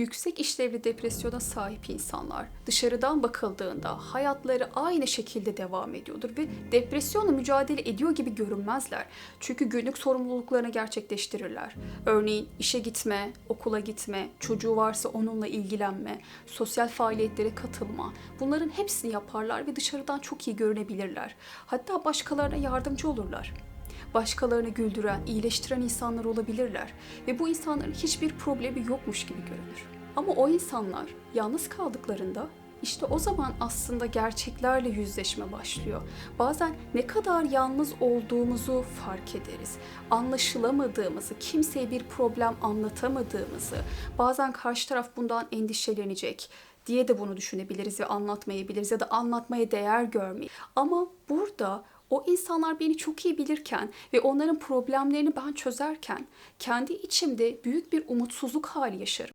Yüksek işlevli depresyona sahip insanlar dışarıdan bakıldığında hayatları aynı şekilde devam ediyordur ve depresyonla mücadele ediyor gibi görünmezler. Çünkü günlük sorumluluklarını gerçekleştirirler. Örneğin işe gitme, okula gitme, çocuğu varsa onunla ilgilenme, sosyal faaliyetlere katılma. Bunların hepsini yaparlar ve dışarıdan çok iyi görünebilirler. Hatta başkalarına yardımcı olurlar başkalarını güldüren, iyileştiren insanlar olabilirler ve bu insanların hiçbir problemi yokmuş gibi görünür. Ama o insanlar yalnız kaldıklarında işte o zaman aslında gerçeklerle yüzleşme başlıyor. Bazen ne kadar yalnız olduğumuzu fark ederiz. Anlaşılamadığımızı, kimseye bir problem anlatamadığımızı, bazen karşı taraf bundan endişelenecek diye de bunu düşünebiliriz ve anlatmayabiliriz ya da anlatmaya değer görmeyi. Ama burada o insanlar beni çok iyi bilirken ve onların problemlerini ben çözerken kendi içimde büyük bir umutsuzluk hali yaşarım.